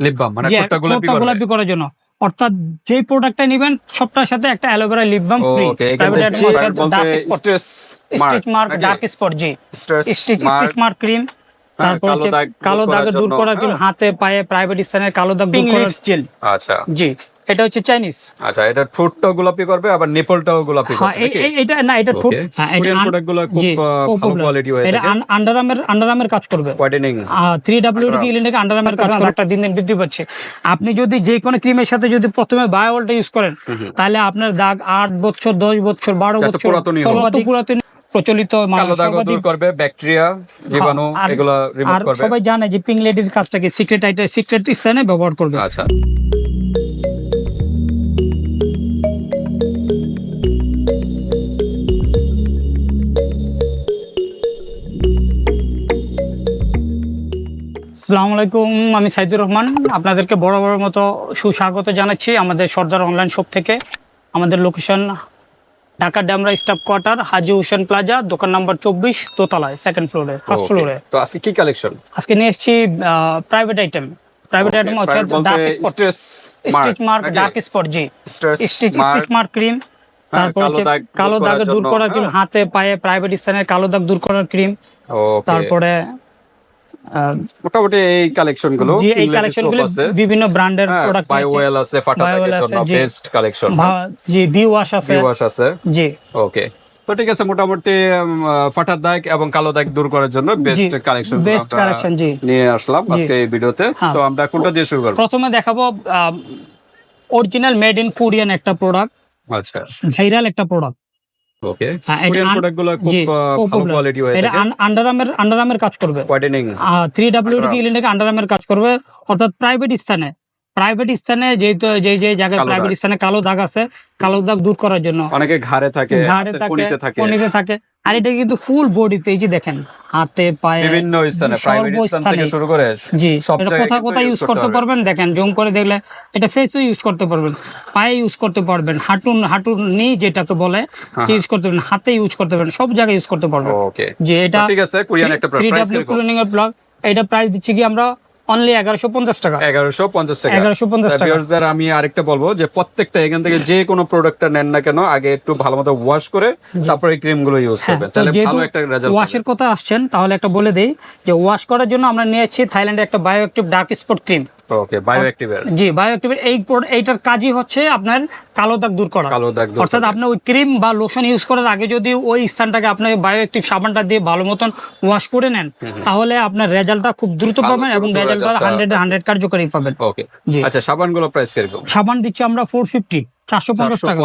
Lip balm মানে যে ঠোঁটটা গোলাপি গোলাপি করার জন্য। অর্থাৎ যে প্রোডাক্টটা নেবেন সবটার সাথে একটা aloe vera lip balm free stretch mark dark spot জি। Stretch stitch stitch mark cream হ্যাঁ, তারপর কালো হচ্ছে দাগ দূর করার জন্য, হ্যাঁ। হাতে পায়ে প্রাইভেট স্থানে কালো দাগ দূর করার আচ্ছা। জি। এটা হচ্ছে চাইনিজ। আচ্ছা এটা ঠোঁটটাও গোলাপি করবে আবার নেপলটাও গোলাপি হ্যাঁ করবে এটা না এটা ঠোঁট হ্যাঁ এটা প্রোডাক্টগুলো খুব ভালো কোয়ালিটি হয়ে এটা আন্ডারআর্মের আন্ডারআর্মের কাজ করবে। হোয়াইটেনিং আন্ডারআর্মের কাজ করে একটা দিন দিন বৃদ্ধি পাচ্ছে। আপনি যদি যে কোনো ক্রিমের সাথে যদি প্রথমে বায়োলটা ইউজ করেন তাহলে আপনার দাগ আট বছর দশ বছর বারো যত বছর পুরাতনই পুরাতন প্রচলিত মানে কালো দূর করবে ব্যাকটেরিয়া জীবাণু এগুলো রিমুভ আর সবাই জানে যে পিং লেডির কাজটাকে সিক্রেট আইটেম সিক্রেট স্থানে ব্যবহার করবে। আচ্ছা। আসসালামু আলাইকুম আমি সাইদুর রহমান। আপনাদেরকে বড় বড় মতো সুস্বাগত জানাচ্ছি আমাদের সর্দার অনলাইন শপ থেকে। আমাদের location Dhaka Demra staff quarter Haji Hossain plaza দোকান নাম্বার চব্বিশ দোতলায় সেকেন্ড ফ্লোরে ফার্স্ট ফ্লোরে তো আজকে কি কালেকশন আজকে নিয়ে এসেছি প্রাইভেট আইটেম প্রাইভেট আইটেম হচ্ছে dark stretch stitch mark dark spot জি। স্টিচ মার্ক ক্রিম তারপর কালো দাগ দূর করার ক্রিম হ্যাঁ। হাতে পায়ে প্রাইভেট স্থানে কালো দাগ দূর করার ক্রিম তারপরে মোটামুটি এই কালেকশনগুলো এই কালেকশনগুলো বিভিন্ন ব্র্যান্ডের প্রোডাক্ট বায়োওয়েল আছে ফাটা আছে, জন্য বেস্ট কালেকশন জি বি ওয়াশ আছে। ভিউয়ার্স আছে। জি। ওকে তো ঠিক আছে মোটামুটি ফাটার দাগ এবং কালো দাগ দূর করার জন্য বেস্ট কালেকশন বেস্ট কালেকশন জি। নিয়ে আসলাম আজকে এই ভিডিওতে। হ্যাঁ। তো আমরা কোনটা দিয়ে শুরু করব? প্রথমে দেখাবো অরিজিনাল মেড ইন কোরিয়ান একটা প্রোডাক্ট আচ্ছা। ভাইরাল একটা প্রোডাক্ট ওকে কোরিয়ান un- খুব জি, আহ, খুব ভালো কোয়ালিটি হয়ে এটা আন্ডারআর্মের আন্ডারআর্মের কাজ করবে। হোয়াইটেনিং আন্ডারআর্মের কাজ করবে। অর্থাৎ প্রাইভেট স্থানে। প্রাইভেট স্থানে যেহেতু যে যে জায়গায় প্রাইভেট স্থানে কালো দাগ আছে কালো দাগ দূর করার জন্য। অনেকে ঘাড়ে থাকে ঘাড়ে থাকে কনিতে থাকে। আর এটা কিন্তু ফুল বডিতে এই যে দেখেন হাতে পায়ে বিভিন্ন স্থানে প্রাইভেট স্থান থেকে শুরু করে জি সব কিন্তু কোথায় ইউজ করতে পারবেন? দেখেন জুম করে দেখলে এটা ফেসও ইউজ করতে পারবেন পায়ে ইউজ করতে পারবেন হাঁটুন হাঁটুন নি যেটাকে বলে হ্যাঁ, ইউজ করতে পারবেন হাতে ইউজ করতে পারবেন সব জায়গায় ইউজ করতে পারবেন। ওকে যে এটা ঠিক আছে কোরিয়ান একটা প্রাইস ক্লিনিং এর ব্লগ এটা প্রাইস দিচ্ছি কি আমরা অনলি এগারোশো পঞ্চাশ টাকা। এগারোশো পঞ্চাশ টাকা। এগারোশো পঞ্চাশ টাকা। ভিউয়ার্সদের আমি আরেকটা বলব যে প্রত্যেকটা এখান থেকে যে কোনো প্রোডাক্টটা নেন না কেন আগে একটু ভালো মতো ওয়াশ করে তারপরে এই ক্রিমগুলো ইউজ হ্যাঁ, করবেন। তাহলে ভালো একটা রেজাল্ট ওয়াশের কথা আসছেন তাহলে একটা বলে দেই যে ওয়াশ করার জন্য আমরা নিয়েছি থাইল্যান্ডে একটা bioactive dark spot cream okay bio জি বায়ো এই এইটার কাজই হচ্ছে আপনার কালো দাগ দূর করা। কালো দাগ অর্থাৎ আপনি ওই ক্রিম বা লোশন ইউজ করার আগে যদি ওই স্থানটাকে আপনি বায়ো সাবানটা দিয়ে ভালো মতন ওয়াশ করে নেন তাহলে আপনার রেজাল্টটা খুব দ্রুত পাবেন এবং রেজাল্টটা হান্ড্রেড হান্ড্রেড কার্যকরী পাবেন। ওকে আচ্ছা সাবানগুলো প্রাইস কীরকম? সাবান দিচ্ছি আমরা ফোর ফিফটি চারশো পঞ্চাশ টাকা।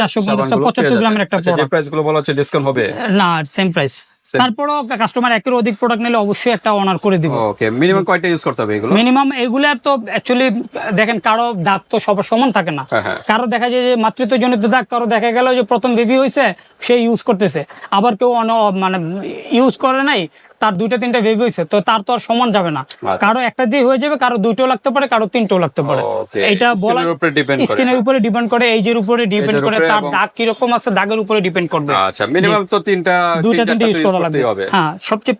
চারশো পঞ্চাশ টাকা। পঁচাত্তর গ্রামের একটা আচ্ছা যে প্রাইসগুলো বলা হচ্ছে ডিসকাউন্ট হবে? না সেম প্রাইস. তারপরও কাস্টমার একের অধিক প্রোডাক্ট নিলে অবশ্যই একটা অনার করে দিব। ওকে মিনিমাম কয়টা ইউজ করতে হবে এগুলো? মিনিমাম এগুলো তো অ্যাকচুয়ালি দেখেন কারও দাঁত তো সবার সমান থাকে না। হ্যাঁ, হ্যাঁ। কারও দেখা যায় যে মাতৃত্বজনিত দাগ কারও দেখা গেল যে প্রথম বেবি হয়েছে সে ইউজ করতেছে। আবার কেউ মানে ইউজ করে নাই তার দুইটা তিনটা বেবি হয়েছে তো তার তো আর সমান যাবে না। আচ্ছা। কারও একটা দিয়ে হয়ে যাবে কারও দুইটাও লাগতে পারে কারও তিনটাও লাগতে পারে। এটা বলা উপরে করে, স্কিনের উপরে ডিপেন্ড করে এইজের উপরে ডিপেন্ড করে তার দাগ কীরকম আছে দাগের উপরে ডিপেন্ড করবে। আচ্ছা মিনিমাম তো তিনটা দুইটা তিনটা ইউজ করা লাগবে। হ্যাঁ সবচেয়ে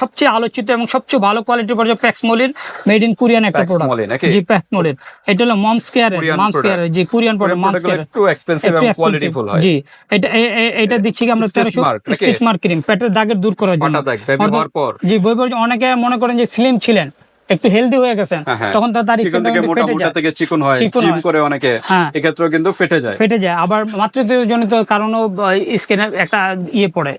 সবচেয়ে আলোচিত এবং সবচেয়ে ভালো কোয়ালিটির পর্যায়ে প্যাক্সমোলিন মেড ইন কোরিয়ান একটা প্রোডাক্ট? জি প্যাক্সমোলিন এটা হলো মমস কেয়ারের মমস কেয়ারের জি কোরিয়ান প্রোডাক্ট মমস কেয়ারের একটু এক্সপেন্সিভ এবং কোয়ালিটিফুল হয়। জি এটা এটা দিচ্ছি কি আমরা Stitch 1300 স্টিচ মার্ক ক্রিম পেটের দাগের দূর করার জন্য। পর। জি বই বই অনেকে মনে করেন যে স্লিম ছিলেন। একটু হেলদি হয়ে গেছেন হ্যাঁ, হ্যাঁ। তখন তার তার চিকন থেকে মোটা মোটা থেকে চিকন হয় জিম করে অনেকে হ্যাঁ। এক্ষেত্রেও কিন্তু ফেটে যায়। ফেটে যায়। আবার মাতৃত্বজনিত কারণেও স্কিনে একটা ইয়ে পড়ে।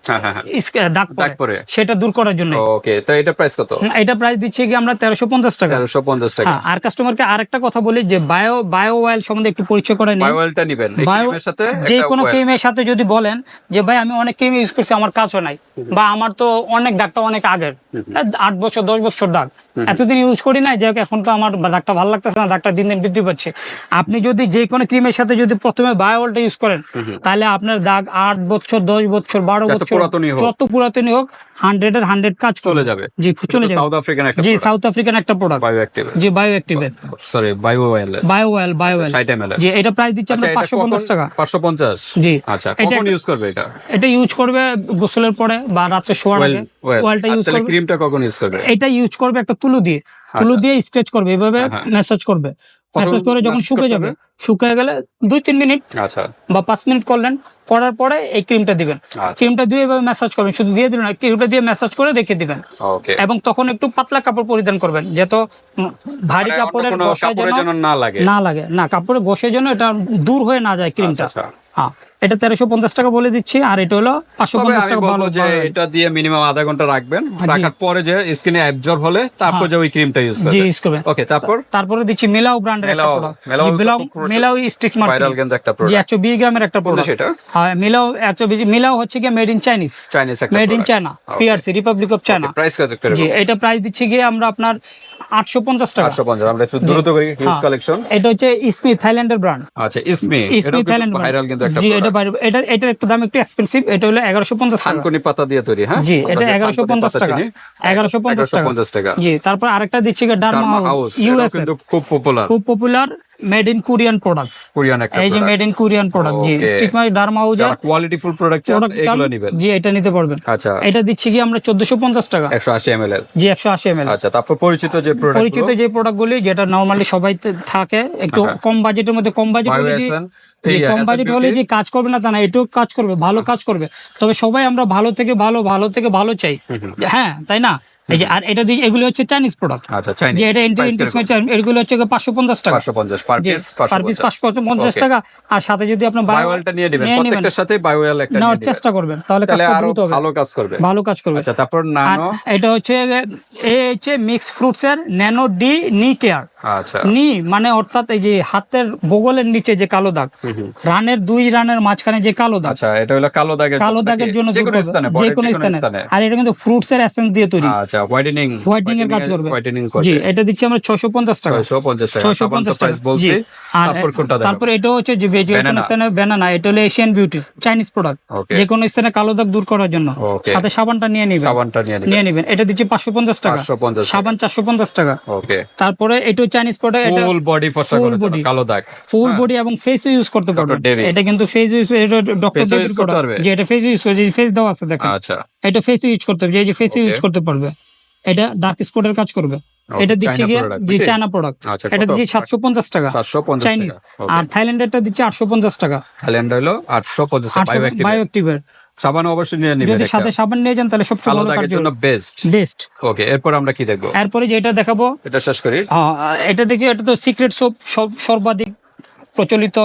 দাগ দাগ পড়ে। সেটা দূর করার জন্য। ওকে তো এটা প্রাইস কত? এটা প্রাইস দিচ্ছি কি আমরা তেরোশো পঞ্চাশ টাকা। তেরোশো পঞ্চাশ টাকা। আর কাস্টমারকে আরেকটা কথা বলি যে বায়ো বায়ো অয়েল সম্বন্ধে একটু পরিচয় করে নিই বায়োয়েলটা নিবেন। এই ক্রিমের সাথে যে কোনো ক্রিমের সাথে যদি বলেন যে ভাই আমি অনেক ক্রিম ইউজ করছি আমার কাজও নাই। বা আমার তো অনেক দাগটা অনেক আগের। আট বছর দশ বছর দাগ। এতদিন ইউজ করি নাই যে এখন তো আমার দাগটা ভালো লাগতেছে না দাগটা দিন দিন বৃদ্ধি পাচ্ছে। আপনি যদি যে কোনো ক্রিমের সাথে যদি প্রথমে বায়োলটা ইউজ করেন তাহলে আপনার দাগ আট বছর দশ বছর বারো বছর যত পুরাতনই হোক হান্ড্রেড এর হান্ড্রেড কাজ চলে যাবে। জি চলে যাবে। সাউথ আফ্রিকান একটা জি সাউথ আফ্রিকান একটা প্রোডাক্ট বায়ো অ্যাক্টিভ জি bio অ্যাক্টিভের sorry bio oil bio oil bio oil ষাট এমএল জি এটা প্রাইস দিচ্ছে আমরা আচ্ছা এটা পাঁচশো পঞ্চাশ টাকা। পাঁচশো পঞ্চাশ? জি। আচ্ছা কখন ইউজ করবে এটা? এটা ইউজ করবে গোসলের পরে বা রাত্রে শোয়ার আগে। আর ইউজ করবে। ক্রিমটা কখন ইউজ করবে? এটা ইউজ করবে একটা তুলো দিয়ে। তুলো দিয়ে স্কেচ করবে। এভাবে ম্যাসাজ হ্যাঁ। করবে। ম্যাসাজ করে যখন শুকে যাবে? শুকিয়ে গেলে দুই তিন মিনিট আচ্ছা। বা পাঁচ মিনিট করলেন করার পরে এই ক্রিমটা দিবেন। আচ্ছা। ক্রিমটা দিয়ে এভাবে ম্যাসাজ করবেন শুধু দিয়ে দিবেন না ক্রিমটা দিয়ে ম্যাসাজ করে রেখে দিবেন। এবং তখন একটু পাতলা কাপড় পরিধান করবেন যেহেতু ভারী কাপড়ের কোনো যেন না লাগে। না লাগে। না কাপড়ে ঘষে যেন এটা দূর হয়ে না যায় ক্রিমটা আচ্ছা, আচ্ছা। হ্যাঁ এটা তেরোশো পঞ্চাশ টাকা বলে দিচ্ছি আর এটা হলো পাঁচশো পঞ্চাশ টাকা ভালো যে এটা দিয়ে মিনিমাম আধা ঘণ্টা রাখবেন। রাখার পরে যে স্কিনে অ্যাবজর্ব হলে তারপর যে ওই ক্রিমটা ইউজ জি করবেন ইউজ করবেন। ওকে তারপর? তারপরে দিচ্ছি মিলাও ব্র্যান্ডের মিলাও- মিলাও মিলাও স্টিক মার্ক ভাইরাল কিন্তু একটা প্রোডাক্ট একশো বিশ গ্রামের একটা প্রোডাক্ট সেটা? হ্যাঁ মিলাও একশো বিশ মিলাও হচ্ছে গিয়ে মেড ইন চাইনিজ চাইনিজ একটা made in China PRC Republic of China price কত করে জি এটা প্রাইস দিচ্ছি গিয়ে আমরা আপনার আটশো পঞ্চাশ টাকা। 850 আমরা একটু দ্রুত করি হিউজ হ্যাঁ। কালেকশন এটা হচ্ছে ইসমি থাইল্যান্ডের ব্র্যান্ড আচ্ছা ইসমি ইসমি থাইল্যান্ড ভাইরাল কিন্তু একটা জি এটা। এটা এটার একটু দাম একটু এক্সপেন্সিভ এটা হলো এগারোশো পঞ্চাশ টাকা। থানকুনি পাতা দিয়ে তৈরি হ্যাঁ? জি এটা যে এগারোশো থানকুনি পঞ্চাশ পাতা টাকা। চিনি, এগারোশো পঞ্চাশ টাকা। 1150 টাকা। জি তারপর আরেকটা দিচ্ছি ডার্মা ডার্মা হাউস ইউএস কিন্তু খুব পপুলার খুব popular made in Korean product Korean একটা এই যে মেড ইন কোরিয়ান প্রোডাক্ট জি. স্টিকমাই ডার্মা হাউস যারা কোয়ালিটি ফুল প্রোডাক্ট চান এগুলো নেবেন। জি এটা নিতে পারবেন। আচ্ছা। এটা দিচ্ছি কি আমরা চোদ্দশো পঞ্চাশ টাকা। 180 ml এর। জি একশো আশি এম আচ্ছা তারপর পরিচিত যে প্রোডাক্ট পরিচিত যে প্রোডাক্টগুলি যেটা নরমালি সবাই থাকে একটু কম বাজেটের মধ্যে কম বাজেট কম বাজেট হলে যে কাজ করবে না তা না এটাও কাজ করবে ভালো কাজ করবে। তবে সবাই আমরা ভালো থেকে ভালো ভালো থেকে ভালো চাই। হ্যাঁ তাই না? এই যে আর এটা দিয়ে এগুলো হচ্ছে চাইনিজ প্রোডাক্ট আচ্ছা চাইনিজ এটা ইন্টারনেট এগুলো হচ্ছে পাঁচশো পঞ্চাশ টাকা। 550 পার পিস 550 পাঁচশো পঞ্চাশ। Okay. টাকা। আর সাথে যদি আপনার বায়োয়েলটা নিয়ে দিবেন প্রত্যেকটার সাথে বায়োয়েল একটা নেওয়ার চেষ্টা করবেন। তাহলে দ্রুত হবে। ভালো কাজ করবে। ভালো কাজ করবে। আচ্ছা তারপর এটা হচ্ছে এ হচ্ছে মিক্স ফ্রুটস এর ন্যানো ডি নি কেয়ার আচ্ছা। নি মানে অর্থাৎ এই যে হাতের বগলের নিচে যে কালো দাগ রানের দুই রানের মাঝখানে যে কালো দাগ। আচ্ছা এটা হলো কালো দাগের কালো দাগের জন্য যে কোনো স্থানে যে কোনো স্থানে। আর এটা কিন্তু ফ্রুটস এর এসেন্স দিয়ে তৈরি। আচ্ছা হোয়াইটেনিং হোয়াইটনিং এর কাজ করবে। হোয়াইটেনিং করবে। জি এটা দিচ্ছি আমরা ছয়শো পঞ্চাশ টাকা। 650 টাকা। ছয়শো সাবান তো পঞ্চাশ প্রাইস টাকা। বলছি। তারপর কোনটা দেখাবো? তারপর এটা হচ্ছে যে যে কোনো স্থানে ব্যানানা এটা হলো এশিয়ান বিউটি চাইনিজ প্রোডাক্ট. যে কোনো স্থানে কালো দাগ দূর করার জন্য। সাথে সাবানটা নিয়ে নিবেন। সাবানটা নিয়ে নিবেন। নিয়ে নিবেন। এটা দিচ্ছি পাঁচশো পঞ্চাশ টাকা। 550 টাকা। সাবান চারশো পঞ্চাশ টাকা। ওকে তারপরে এটা চাইনিজ প্রোডাক্ট এটা ফুল বডি ফর্সা করে body। কালো দাগ। ফুল বডি এবং ফেস ইউজ করতে পারবেন এটা কিন্তু ফেস ইউজ এটা ডক্টর ও করতে পারবে? যে এটা ফেস ইউজ যে ফেস দেওয়া আছে দেখেন। আচ্ছা। এটা ফেস ইউজ করতে হবে যে ফেস ইউজ করতে পারবে। এটা ডার্ক স্পটের কাজ করবে। এটা দিচ্ছে গিয়ে যে চায়না প্রোডাক্ট এটা দিচ্ছে সাতশো পঞ্চাশ টাকা। 750 চাইনিজ টাকা আর থাইল্যান্ডেরটা দিচ্ছে আটশো পঞ্চাশ টাকা। থাইল্যান্ড হলো 850 টাকা আটশো বায়োঅ্যাক্টিভ বায়ো অ্যাক্টিভের সাবান অবশ্যই নিয়ে নিবেন যদি সাথে সাবান নিয়ে যান তাহলে সবচেয়ে ভালো দাগের জন্য বেস্ট বেস্ট ওকে এরপর আমরা কি দেখব? এরপরে যেটা দেখাবো এটা শেষ করি। আহ, এটা দেখছি এটা তো সিক্রেট সোপ সর্বাধিক প্রচলিত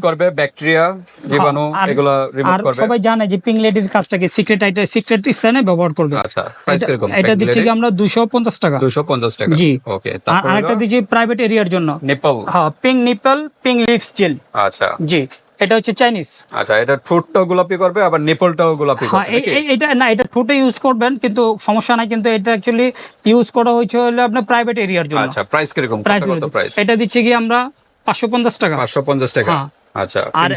করবে ব্যাকটেরিয়া জীবাণু এগুলো রিমুভ করবে। সবাই জানে যে পিং লেডির কাজটাকে সিক্রেট আইটেম সিক্রেট স্থানে ব্যবহার করবে। আচ্ছা প্রাইস এটা- কীরকম এটা দিচ্ছি কি আমরা দুশো পঞ্চাশ টাকা। 250 টাকা। জি। ওকে আর তারপর আরেকটা দিচ্ছি প্রাইভেট এরিয়ার জন্য। নেপাল হ্যাঁ pink nipple pink lips gel আচ্ছা। জি এটা হচ্ছে চাইনিজ আচ্ছা এটা ঠোঁটটাও গোলাপি করবে আবার নেপলটাও গোলাপি হ্যাঁ করবে এটা না এটা ঠোঁটে ইউজ করবেন কিন্তু সমস্যা নাই কিন্তু এটা অ্যাকচুয়ালি ইউজ করা হয়েছে হলো আপনার প্রাইভেট এরিয়ার জন্য। আচ্ছা প্রাইস কীরকম? প্রাইস এটা দিচ্ছি কি আমরা পাঁচশো পঞ্চাশ টাকা। 550 টাকা। হ্যাঁ। আচ্ছা আর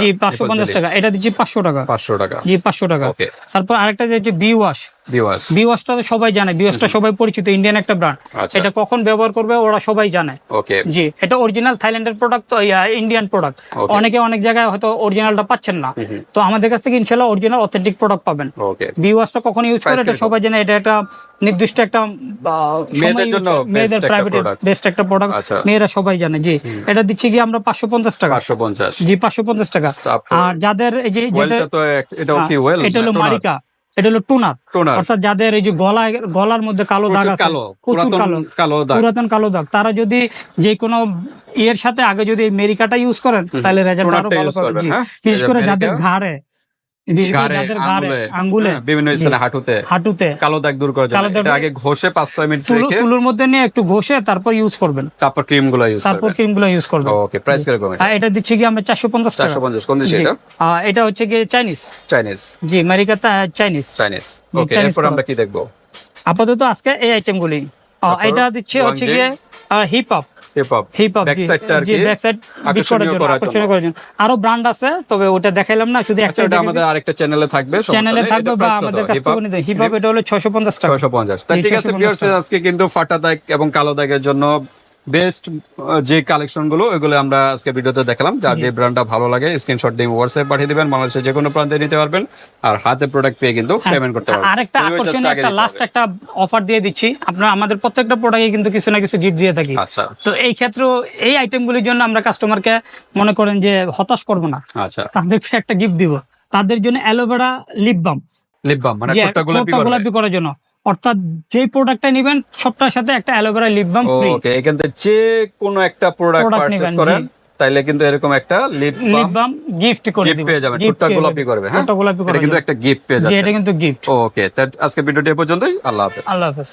জি পাঁচশো পঞ্চাশ টাকা। এটা দিচ্ছি পাঁচশো টাকা। 500 টাকা। জি পাঁচশো টাকা। ওকে। তারপর আরেকটা যে বি ওয়াশ। ভিউয়ার্স বি ওয়াশটা তো সবাই জানে বি ওয়াশটা সবাই পরিচিত ইন্ডিয়ান একটা ব্র্যান্ড আচ্ছা। এটা কখন ব্যবহার করবে ওরা সবাই জানে। ওকে। জি এটা অরিজিনাল থাইল্যান্ডের প্রোডাক্ট ইন্ডিয়ান প্রোডাক্ট অনেকে অনেক জায়গায় হয়তো অরিজিনালটা পাচ্ছেন না। তো আমাদের কাছ থেকে ইনশাল্লাহ অরিজিনাল অথেন্টিক প্রোডাক্ট পাবেন। ওকে। বি ওয়াশটা কখন ইউজ করে এটা সবাই জানে এটা একটা নির্দিষ্ট একটা মেয়েদের জন্য মেয়েদের একটা প্রাইভেট বেস্ট একটা প্রোডাক্ট আচ্ছা। মেয়েরা সবাই জানে জি। এটা দিচ্ছি কি আমরা পাঁচশো পঞ্চাশ টাকা। 550 জি পাঁচশো পঞ্চাশ টাকা। আর যাদের এই যে এটা হলো মারিকা। এটা হলো টোনার টোনার অর্থাৎ যাদের এই যে গলায় গলার মধ্যে কালো দাগ আছে প্রচুর পুরাতন কালো কালো দাগ। পুরাতন কালো দাগ। তারা যদি যে কোনো ইয়ের সাথে আগে যদি এই মেরিকাটা ইউজ করেন তাহলে রেজাল্ট আরও ভালো পাবেন হ্যাঁ? বিশেষ করে যাদের ঘাড়ে আঙ্গুলে হ্যাঁ, বিভিন্ন স্থানে হাঁটুতে। হাঁটুতে। কালো দাগ দূর করার জন্য। এটা আগে ঘষে 5 6 মিনিট রেখে তুলোর মধ্যে নিয়ে একটু ঘষে তারপর ইউজ করবেন। তারপর ক্রিমগুলো ইউজ তারপর ক্রিমগুলো ইউজ করবেন। ওকে প্রাইস কীরকম এটা এটা দিচ্ছি কি আমরা চারশো পঞ্চাশ টাকা? 450 কোন দেশ এটা? এটা হচ্ছে কি চাইনিজ চাইনিজ জি আমেরিকাতে চাইনিজ চাইনিজ জি, ওকে এরপর আমরা কি দেখব? আপাতত আজকে এই আইটেম গুলি। এটা দিচ্ছে হচ্ছে? গিয়ে হিপ হপ আর ব্র্যান্ড আছে তবে ওটা দেখাইলাম না শুধু আচ্ছা একটা আমাদের আরেকটা চ্যানেলে থাকবে চ্যানেলে থাকবে বা আমাদের কাছ হিপ হপ এটা হলো 650 টাকা 650 তা ঠিক আছে ভিউয়ার্স আজকে কিন্তু ফাটা দাগ এবং কালো দাগের জন্য বেস্ট যে কালেকশনগুলো ওইগুলো আমরা আজকে ভিডিওতে দেখালাম। যার যে ব্র্যান্ডটা ভালো লাগে স্ক্রিনশট দিয়ে হোয়াটসঅ্যাপ পাঠিয়ে দিবেন বাংলাদেশের যে কোনো প্রান্তে নিতে পারবেন। আর হাতে প্রোডাক্ট পেয়ে কিন্তু পেমেন্ট করতে পারবেন। আরেকটা আকর্ষণীয় একটা লাস্ট একটা অফার দিয়ে দিচ্ছি। আপনারা আমাদের প্রত্যেকটা প্রোডাক্টে কিন্তু কিছু না কিছু গিফট দিয়ে থাকি। আচ্ছা। তো এই ক্ষেত্রেও এই আইটেমগুলির জন্য আমরা কাস্টমারকে মনে করেন যে হতাশ করব না। আচ্ছা। তাদেরকে একটা গিফট দিব। তাদের জন্য অ্যালোভেরা লিপ বাম লিপ বাম মানে ছোট্ট গোলাপি করার জন্য। অর্থাৎ যে প্রোডাক্টটা নেবেন সবটার সাথে একটা aloe vera lip balm free okay এখান থেকে যে কোনো একটা প্রোডাক্ট পারচেজ করেন তাইলে কিন্তু এরকম একটা লিপ বাম গিফট করে দিব পেয়ে যাবেন টুকটাক গোলাপি। করবে হ্যাঁ? টুকটাক গোলাপি এটা কিন্তু একটা গিফট পেয়ে যাচ্ছে এটা কিন্তু গিফট ওকে আজকে ভিডিওটি এ পর্যন্তই আল্লাহ হাফেজ। আল্লাহ হাফেজ।